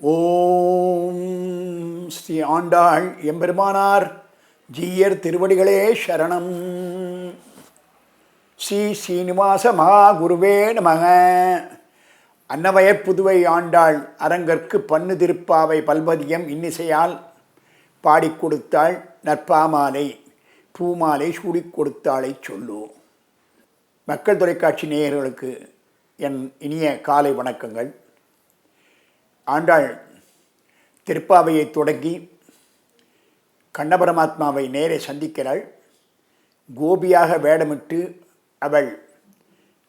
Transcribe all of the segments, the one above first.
ஓம் ஸ்ரீ ஆண்டாள் எம்பெருமானார் ஜீயர் திருவடிகளே சரணம். ஸ்ரீ சீனிவாச மகாகுருவே நமக. அன்னவயற் புதுவை ஆண்டாள் அரங்கற்கு பண்ணு திருப்பாவை பல்பதியம் இன்னிசையால் பாடிக் கொடுத்தாள் நற்பாமாலை. பூமாலை சூடிக் கொடுத்தாளை சொல்லு. மக்கள் தொலைக்காட்சி நேயர்களுக்கு என் இனிய காலை வணக்கங்கள். ஆண்டாள் திருப்பாவையை தொடங்கி கண்ணபரமாத்மாவை நேரே சந்திக்கிறாள். கோபியாக வேடமிட்டு அவள்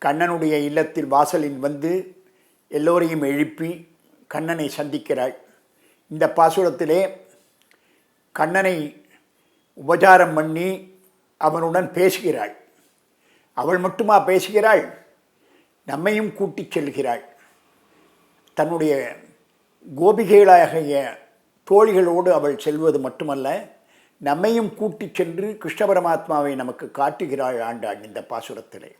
கண்ணனுடைய இல்லத்தில் வாசலில் வந்து எல்லோரையும் எழுப்பி கண்ணனை சந்திக்கிறாள். இந்த பாசுரத்திலே கண்ணனை உபச்சாரம் பண்ணி அவனுடன் பேசுகிறாள். அவள் மட்டுமா பேசுகிறாள்? நம்மையும் கூட்டிச் செல்கிறாள். தன்னுடைய கோபிகைகளாகிய தோழிகளோடு அவள் செல்வது மட்டுமல்ல நம்மையும் கூட்டிச் சென்று கிருஷ்ண பரமாத்மாவை நமக்கு காட்டுகிறாள் ஆண்டாள் இந்த பாசுரத்திலே.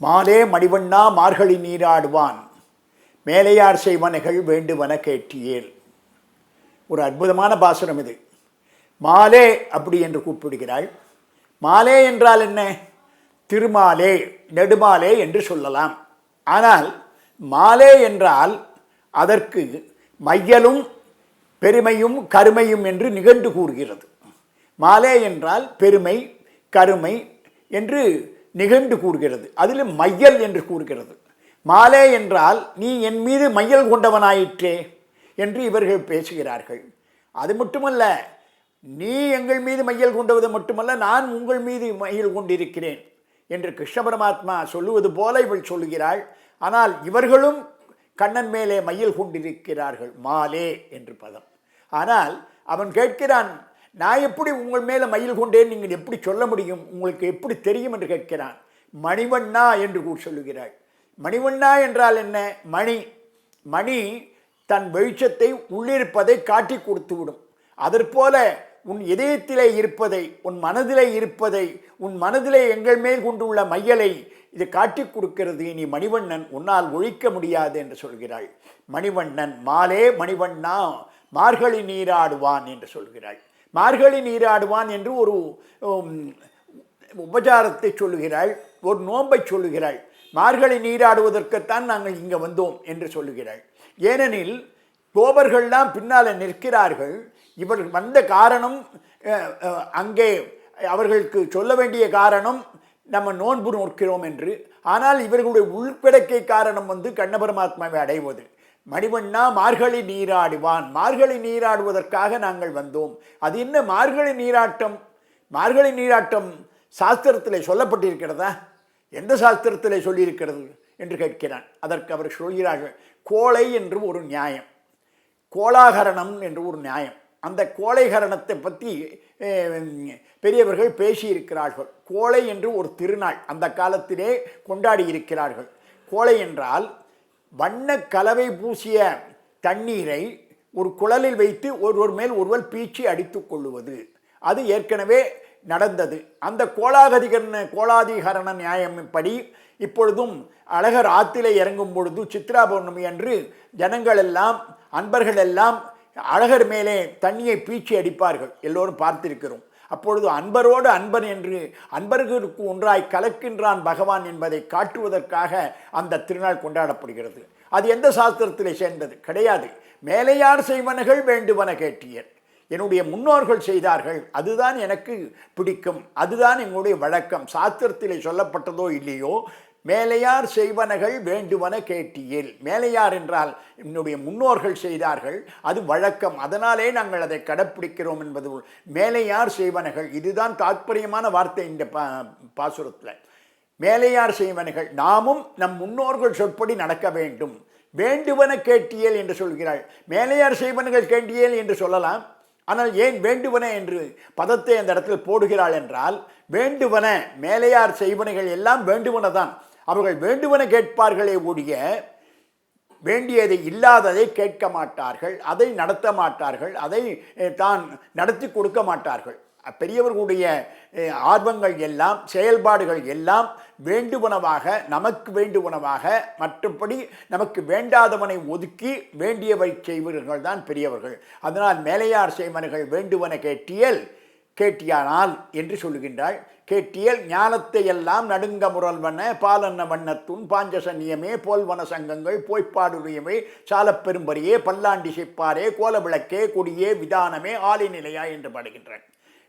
மாலே மடிவண்ணா மார்கழி நீராடுவான் மேலையார் செய்வனைகள் வேண்டுவன கேட்டியேல். ஒரு அற்புதமான பாசுரம் இது. மாலே அப்படி என்று கூப்பிடுகிறாள். மாலே என்றால் என்ன? திருமாலே நெடுமாலே என்று சொல்லலாம். ஆனால் மாலே என்றால் அதற்கு மையலும் பெருமையும் கருமையும் என்று நிகழ்ந்து கூறுகிறது. மாலே என்றால் பெருமை கருமை என்று நிகழ்ந்து கூறுகிறது. அதில் மையல் என்று கூறுகிறது. மாலே என்றால் நீ என் மீது மையல் கொண்டவனாயிற்றே என்று இவர்கள் பேசுகிறார்கள். அது மட்டுமல்ல நீ எங்கள் மீது மையல் கொண்டது மட்டுமல்ல நான் உங்கள் மீது மையல் கொண்டிருக்கிறேன் என்று கிருஷ்ண பரமாத்மா சொல்லுவது போல இவள் சொல்லுகிறாள். ஆனால் இவர்களும் கண்ணன் மேலே மையல் கொண்டிருக்கிறார்கள் மாலே என்று பதம். ஆனால் அவன் கேட்கிறான் நான் எப்படி உங்கள் மேலே மயில் கொண்டேன்? நீங்கள் எப்படி சொல்ல முடியும்? உங்களுக்கு எப்படி தெரியும்? என்று கேட்கிறான். மணிவண்ணா என்று கூட சொல்லுகிறாள். மணிவண்ணா என்றால் என்ன? மணி. மணி தன் வெளிச்சத்தை உள்ளிருப்பதை காட்டி கொடுத்து விடும் அதற்போல உன் இதயத்திலே இருப்பதை உன் மனதிலே இருப்பதை உன் மனதிலே எங்கள் மேல் கொண்டுள்ள மையலை இது காட்டிக் கொடுக்கிறது. இனி மணிவண்ணன் உன்னால் ஒழிக்க முடியாது என்று சொல்கிறாள். மணிவண்ணன் மாலே மணிவண்ணா மார்கழி நீராடுவான் என்று சொல்கிறாள். மார்கழி நீராடுவான் என்று ஒரு உபச்சாரத்தை சொல்லுகிறாள். ஒரு நோன்பை சொல்லுகிறாள். மார்கழி நீராடுவதற்குத்தான் நாங்கள் இங்கே வந்தோம் என்று சொல்லுகிறாள். ஏனெனில் கோபர்கள்லாம் பின்னால் நிற்கிறார்கள். இவர் வந்த காரணம் அங்கே அவர்களுக்கு சொல்ல வேண்டிய காரணம் நம்ம நோன்பு நோக்கிறோம் என்று. ஆனால் இவர்களுடைய உள்பிடக்கை காரணம் வந்து கண்ணபரமாத்மாவை அடைவது. மணிவண்ணா மார்கழி நீராடுவான். மார்கழி நீராடுவதற்காக நாங்கள் வந்தோம். அது என்ன மார்கழி நீராட்டம்? மார்கழி நீராட்டம் சாஸ்திரத்தில் சொல்லப்பட்டிருக்கிறதா? எந்த சாஸ்திரத்தில் சொல்லியிருக்கிறது என்று கேட்கிறான். அதற்கு அவர் சொல்கிறார்கள் கோளை என்று ஒரு நியாயம். கோலாகரணம் என்று ஒரு நியாயம். அந்த கோழைகரணத்தை பற்றி பெரியவர்கள் பேசியிருக்கிறார்கள். கோழை என்று ஒரு திருநாள் அந்த காலத்திலே கொண்டாடி இருக்கிறார்கள். கோழை என்றால் வண்ண கலவை பூசிய தண்ணீரை ஒரு குழலில் வைத்து ஒருவர் மேல் ஒருவர் பீச்சி அடித்து கொள்ளுவது. அது ஏற்கனவே நடந்தது. அந்த கோலாகதிகரண கோலாதிகரண நியாயப்படி இப்பொழுதும் அழகர் ஆற்றிலே இறங்கும் பொழுது சித்ரா பௌர்ணமி அன்று ஜனங்கள் எல்லாம் அன்பர்கள் எல்லாம் அழகர் மேலே தண்ணியை பீச்சி அடிப்பார்கள். எல்லோரும் பார்த்திருக்கிறோம். அப்பொழுது அன்பரோடு அன்பன் என்று அன்பர்களுக்கு ஒன்றாய் கலக்கின்றான் பகவான் என்பதை காட்டுவதற்காக அந்த திருநாள் கொண்டாடப்படுகிறது. அது எந்த சாஸ்திரத்தில் சேர்ந்தது? கிடையாது. மேலையார் செய்வனகள் வேண்டுவன கேட்டியர் என்னுடைய முன்னோர்கள் செய்தார்கள். அதுதான் எனக்கு பிடிக்கும். அதுதான் எங்களுடைய வழக்கம். சாஸ்திரத்திலே சொல்லப்பட்டதோ இல்லையோ மேலையார் செய்வனகள் வேண்டுவன கேட்டியேல். மேலையார் என்றால் என்னுடைய முன்னோர்கள் செய்தார்கள் அது வழக்கம். அதனாலே நாங்கள் அதை கடைப்பிடிக்கிறோம் என்பது மேலையார் செய்வனகள் இதுதான் தாற்பயமான வார்த்தை இந்த பா பாசுரத்தில். மேலையார் செய்வனகள் நாமும் நம் முன்னோர்கள் சொற்படி நடக்க வேண்டும். வேண்டுவன கேட்டியல் என்று சொல்கிறாள். மேலையார் செய்வனகள் கேட்டியல் என்று சொல்லலாம். ஆனால் ஏன் வேண்டுவன என்று பதத்தை அந்த இடத்தில் போடுகிறாள் என்றால் வேண்டுவன மேலையார் செய்வனைகள் எல்லாம் வேண்டுவன தான் அவர்கள் வேண்டுவன கேட்பார்களே ஒழிய வேண்டியதை இல்லாததை கேட்க மாட்டார்கள் அதை நடத்த மாட்டார்கள் அதை தான் நடத்தி கொடுக்க மாட்டார்கள். பெரியவர்களுடைய ஆர்வங்கள் எல்லாம் செயல்பாடுகள் எல்லாம் வேண்டுவனவாக நமக்கு வேண்டுவனவாக மற்றபடி நமக்கு வேண்டாதவனை ஒதுக்கி வேண்டியவை செய்வர்கள் தான் பெரியவர்கள். அதனால் மேலையார் செய்மன்கள் வேண்டுவன கேட்டியல் கேட்டியானால் என்று சொல்லுகின்றாள் கேட்டியல் ஞானத்தை எல்லாம் நடுங்க முரல்வன பாலன்ன வண்ணத்துன் பாஞ்சசன்னியமே போல்வன சங்கங்கள் போய்ப்பாடுடையவே சாலப்பெரும்பரியே பல்லாண்டி சிப்பாரே கோலவிளக்கே கொடியே விதானமே ஆலிநிலையா என்று பாடுகின்றாள்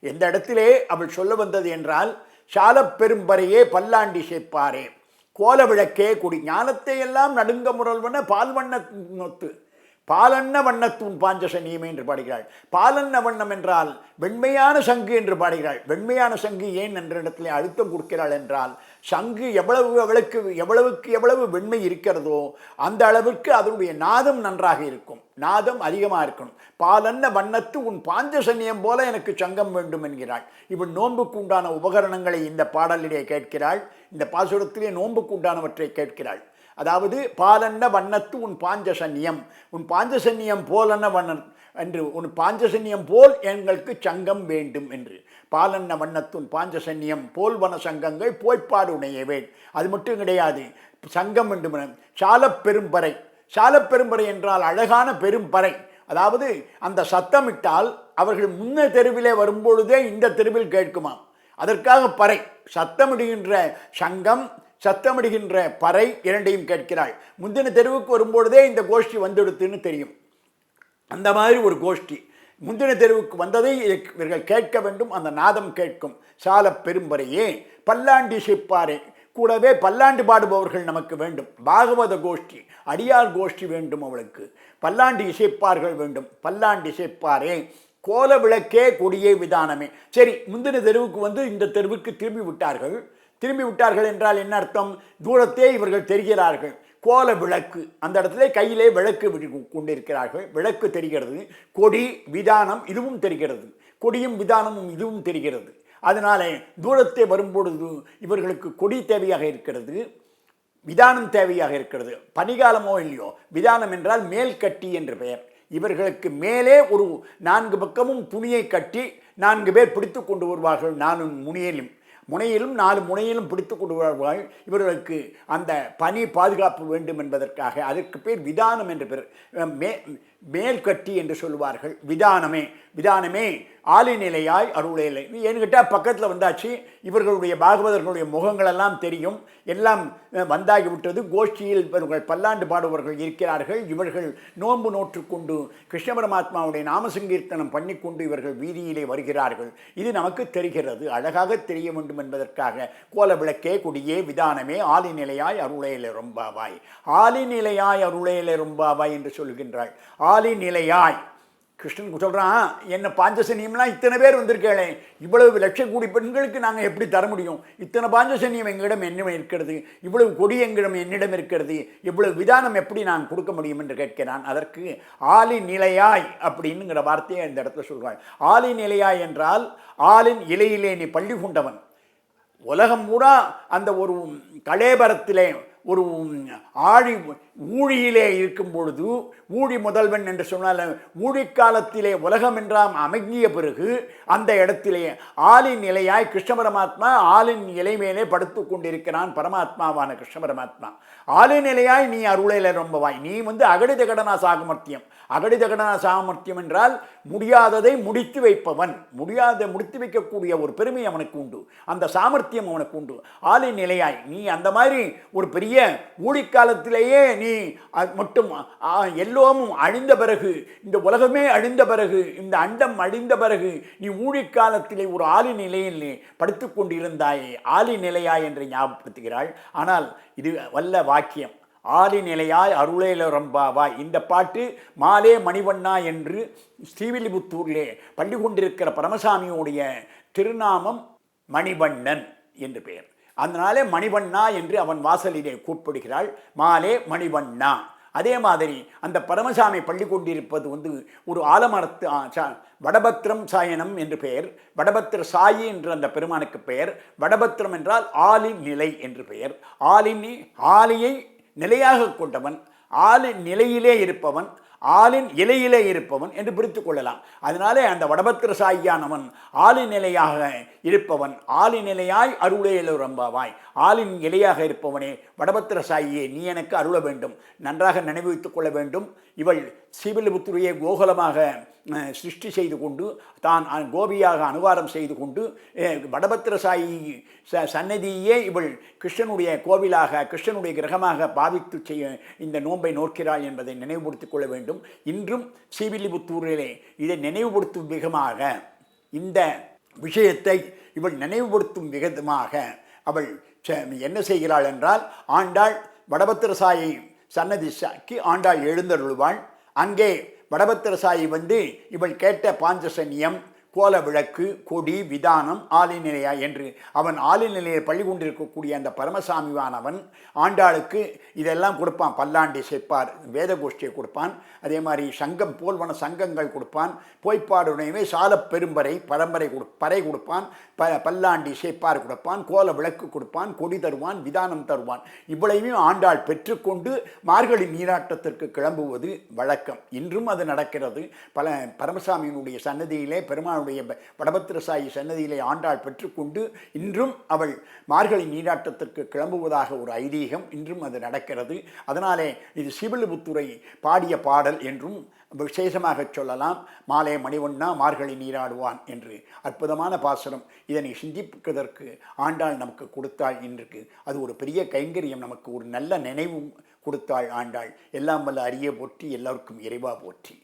எந்த இடத்திலே அவள் சொல்ல வந்தது என்றால் சாலப்பெரும்பரையே பல்லாண்டி சேர்ப்பாரே கோல விளக்கே குடி ஞானத்தை எல்லாம் நடுங்க முரல்வன பால்வண்ண நொத்து பாலன்ன வண்ணத்தூன் பாஞ்சசனியமே என்று பாடுகிறாள். பாலன்ன வண்ணம் என்றால் வெண்மையான சங்கு என்று பாடுகிறாள். வெண்மையான சங்கு ஏன் என்ற இடத்திலே அழுத்தம் கொடுக்கிறாள் என்றால் சங்கு எவ்வளவு அவளுக்கு எவ்வளவுக்கு எவ்வளவு வெண்மை இருக்கிறதோ அந்த அளவிற்கு அதனுடைய நாதம் நன்றாக இருக்கும். நாதம் அதிகமாக இருக்கணும். பாலன்ன வண்ணத்து உன் பாஞ்ச சன்னியம் போல எனக்கு சங்கம் வேண்டும் என்கிறாள். இவள் நோன்புக்கு உண்டான உபகரணங்களை இந்த பாடலிலே கேட்கிறாள். இந்த பாசுரத்திலே நோன்புக்கு உண்டானவற்றை கேட்கிறாள். அதாவது பாலன்ன வண்ணத்து உன் பாஞ்சசன்யம் உன் பாஞ்சசன்னியம் போலன்ன வண்ணன் என்று உன் பாஞ்சசன்னியம் போல் எங்களுக்கு சங்கம் வேண்டும் என்று. பாலன்ன வண்ணத்துன் பாஞ்சசன்னியம் போல்வன சங்கங்கள் போய்ப்பாடு உணையவேன் அது மட்டும் கிடையாது. சங்கம் வேண்டும் சாலப்பெரும்பறை சாலப் பெரும்பறை என்றால் அழகான பெரும்பறை. அதாவது அந்த சத்தமிட்டால் அவர்கள் முன்ன தெருவிலே வரும்பொழுதே இந்த தெருவில் கேட்குமாம். அதற்காக பறை. சத்தமிடுகின்ற சங்கம் சத்தமிடுகின்ற பறை இரண்டையும் கேட்கிறாள் முந்தின தெருவுக்கு வரும்பொழுதே இந்த கோஷ்டி வந்துடுத்துன்னு தெரியும். அந்த மாதிரி ஒரு கோஷ்டி. முந்தின தெருவுக்கு வந்ததை இவர்கள் கேட்க வேண்டும் அந்த நாதம் கேட்கும். சால பெரும்பறையே பல்லாண்டி சிப்பாறை கூடவே பல்லாண்டு பாடுபவர்கள் நமக்கு வேண்டும். பாகவத கோஷ்டி அடியார் கோஷ்டி வேண்டும் அவளுக்கு. பல்லாண்டு இசைப்பார்கள் வேண்டும். பல்லாண்டு இசைப்பாரே கோல விளக்கே கொடியே விதானமே. சரி முந்தின தெருவுக்கு வந்து இந்த தெருவுக்கு திரும்பி விட்டார்கள். திரும்பி விட்டார்கள் என்றால் என்ன அர்த்தம்? தூரத்தே இவர்கள் தெரிகிறார்கள். கோல விளக்கு அந்த இடத்துல கையிலே விளக்கு கொண்டிருக்கிறார்கள். விளக்கு தெரிகிறது. கொடி விதானம் இதுவும் தெரிகிறது. கொடியும் விதானமும் இதுவும் தெரிகிறது. அதனாலே தூரத்தை வரும்பொழுது இவர்களுக்கு கொடி தேவையாக இருக்கிறது விதானம் தேவையாக இருக்கிறது. பனிகாலமோ இல்லையோ விதானம் என்றால் மேல் கட்டி என்று பெயர். இவர்களுக்கு மேலே ஒரு நான்கு பக்கமும் துணியை கட்டி நான்கு பேர் பிடித்து கொண்டு வருவார்கள். நானும் முனியலும் முனையிலும் நாலு முனையிலும் பிடித்து கொண்டு இவர்களுக்கு அந்த பனி பாதுகாப்பு வேண்டும் என்பதற்காக. அதற்கு பேர் விதானம் என்று பேர். மே மேல் கட்டி என்று சொல்வார்கள் விதானமே விதானமே ஆலிநிலையாய் அருளையிலை ஏன்னு கேட்டால் பக்கத்தில் வந்தாச்சு. இவர்களுடைய பாகவதர்களுடைய முகங்களெல்லாம் தெரியும். எல்லாம் வந்தாகிவிட்டது. கோஷ்டியில் இவர்கள் பல்லாண்டு பாடுபவர்கள் இருக்கிறார்கள். இவர்கள் நோன்பு நோற்றுக்கொண்டு கிருஷ்ண பரமாத்மாவுடைய நாமசங்கீர்த்தனம் பண்ணிக்கொண்டு இவர்கள் வீதியிலே வருகிறார்கள். இது நமக்கு தெரிகிறது. அழகாக தெரிய வேண்டும் என்பதற்காக கோல விளக்கே கொடியே விதானமே ஆலிநிலையாய் அருளையிலே ரொம்பாவாய். ஆலிநிலையாய் அருளையிலே ரொம்பாவாய் என்று சொல்கின்றாள். ஆலிநிலையாய் கிருஷ்ணன் சொல்கிறான் என்ன பாஞ்சசனியம்லாம் இத்தனை பேர் வந்திருக்கேளே இவ்வளவு லட்ச கோடி பெண்களுக்கு நாங்கள் எப்படி தர முடியும்? இத்தனை பாஞ்சசனியம் எங்களிடம் என்ன இருக்கிறது இவ்வளவு கொடி எங்களிடம் என்னிடம் இருக்கிறது இவ்வளவு விதானம் எப்படி நான் கொடுக்க முடியும்? என்று கேட்கிறான். அதற்கு ஆலி நிலையாய் அப்படின்னுங்கிற வார்த்தையை இந்த இடத்துல சொல்கிறாள் ஆலி நிலையாய் என்றால் ஆளின் இலையிலே நீ பள்ளி கொண்டவன் உலகம் பூரா அந்த ஒரு கலேபரத்திலே ஒரு ஆழி ஊழியிலே இருக்கும் பொழுது ஊழி முதல்வன் என்று சொன்னால் ஊழிக்காலத்திலே உலகம் என்றாம் அமைங்கிய பிறகு அந்த இடத்திலே ஆளின் நிலையாய் கிருஷ்ண பரமாத்மா ஆளின் நிலை மேலே படுத்து கொண்டிருக்கிறான் பரமாத்மாவான கிருஷ்ண பரமாத்மா. ஆளின் நிலையாய் நீ அருளையில ரொம்பவாய். நீ வந்து அகடித கடனா சாகமர்த்தியம். அகடித கடனா சாமர்த்தியம் என்றால் முடியாததை முடித்து வைப்பவன். முடியாத முடித்து வைக்கக்கூடிய ஒரு பெருமை அவனுக்கு உண்டு. அந்த சாமர்த்தியம் அவனுக்கு உண்டு. ஆளின் நிலையாய் நீ அந்த மாதிரி ஒரு பெரிய ஊழிக்காலத்திலேயே நீ மட்டும் எல்லோமும் அழிந்த பிறகு இந்த உலகமே அழிந்த பிறகு இந்த அண்டம் அழிந்த பிறகு நீ ஊழிக்காலத்திலே ஒரு ஆளி நிலையில் படுத்து கொண்டிருந்தாயே ஆளி நிலையா என்று ஞாபகப்படுத்துகிறாள். ஆனால் இது வல்ல வாக்கியம். ஆதி நிலையாய் அருளேல இந்த பாட்டு மாலே மணிவண்ணா என்று ஸ்ரீவில்லிபுத்தூரிலே பள்ளி கொண்டிருக்கிற பரமசாமியுடைய திருநாமம் மணிவண்ணன் என்று பெயர். அதனாலே மணிவண்ணா என்று அவன் வாசலிலே கூப்பிடுகிறாள். மாலே மணிவண்ணா. அதே மாதிரி அந்த பரமசாமி பள்ளி கொண்டிருப்பது வந்து ஒரு ஆலமரத்து ஆ, சா- வடபத்திரம் சாயனம் என்று பெயர். வடபத்திர சாயி என்று அந்த பெருமானுக்கு பெயர். வடபத்திரம் என்றால் ஆலி நிலை என்று பெயர். ஆலினி ஆலியை நிலையாக கொண்டவன். ஆளி நிலையிலே இருப்பவன். ஆளின் இலையிலே இருப்பவன் என்று பிரித்து கொள்ளலாம். அதனாலே அந்த வடபத்திர சாயியானவன் ஆளின் நிலையாக இருப்பவன் ஆளின் நிலையாய் அருளேலுரம்பாவாய் ஆளின் இலையாக இருப்பவனே வடபத்திர சாயியே நீ எனக்கு அருள வேண்டும் நன்றாக நினைவு வைத்துக் கொள்ள வேண்டும். இவள் ஸ்ரீவில்லிபுத்துரையை கோகுலமாக சிருஷ்டி செய்து கொண்டு தான் கோபியாக அனுவாரம் செய்து கொண்டு வடபத்திர சாயி ச சன்னதியே இவள் கிருஷ்ணனுடைய கோவிலாக கிருஷ்ணனுடைய கிரகமாக பாவித்து செய்ய இந்த நோன்பை நோக்கிறாள் என்பதை நினைவுபடுத்திக் கொள்ள வேண்டும். இன்றும் ஸ்ரீவில்லிபுத்தூரிலே இதை நினைவுபடுத்தும் விதமாக இந்த விஷயத்தை இவள் நினைவுபடுத்தும் விதமாக அவள் ச- என்ன செய்கிறாள் என்றால் ஆண்டாள் வடபத்திரசாயை சன்னதி சாக்கி ஆண்டாள் எழுந்தருள்வாள். அங்கே வடபத்திரசாயி வந்து இவள் கேட்ட பாஞ்சசன்யம் கோல விளக்கு கொடி விதானம் ஆலிநிலையா என்று. அவன் ஆலிநிலையில் பள்ளி கொண்டிருக்கக்கூடிய அந்த பரமசாமிவானவன் ஆண்டாளுக்கு இதெல்லாம் கொடுப்பான் பல்லாண்டி சேர்ப்பார் வேத கோஷ்டியை கொடுப்பான். அதே மாதிரி சங்கம் போல்வன சங்கங்கள் கொடுப்பான். போய்ப்பாடுனையுமே சால பெரும்பறை பரம்பரை கொடு பறை கொடுப்பான். ப பல்லாண்டி சேப்பார் கொடுப்பான். கோல விளக்கு கொடுப்பான். கொடி தருவான் விதானம் தருவான். இவ்வளவையும் ஆண்டாள் பெற்றுக்கொண்டு மார்கழி நீராட்டத்திற்கு கிளம்புவது வழக்கம். இன்றும் அது நடக்கிறது. பல பரமசாமியினுடைய சன்னதியிலே பெருமாள் ப- வடபத்திரசாயி சன்னதியிலே ஆண்டாள் பெற்றுக்கொண்டு இன்றும் அவள் மார்கழி நீராட்டத்திற்கு கிளம்புவதாக ஒரு ஐதீகம் இன்றும் அது நடக்கிறது. அதனாலே இது சிவிலிபுத்துரை பாடிய பாடல் என்றும் விசேஷமாக சொல்லலாம். மாலே மணிவண்ணா மார்கழி நீராடுவான் என்று அற்புதமான பாசனம் இதனை சிந்திப்பதற்கு ஆண்டாள் நமக்கு கொடுத்தாள் இன்றுக்கு. அது ஒரு பெரிய கைங்கரியம் நமக்கு ஒரு நல்ல நினைவும் கொடுத்தாள் ஆண்டாள். எல்லாம் வல்ல அரிய போற்றி எல்லோருக்கும் இறைவா போற்றி.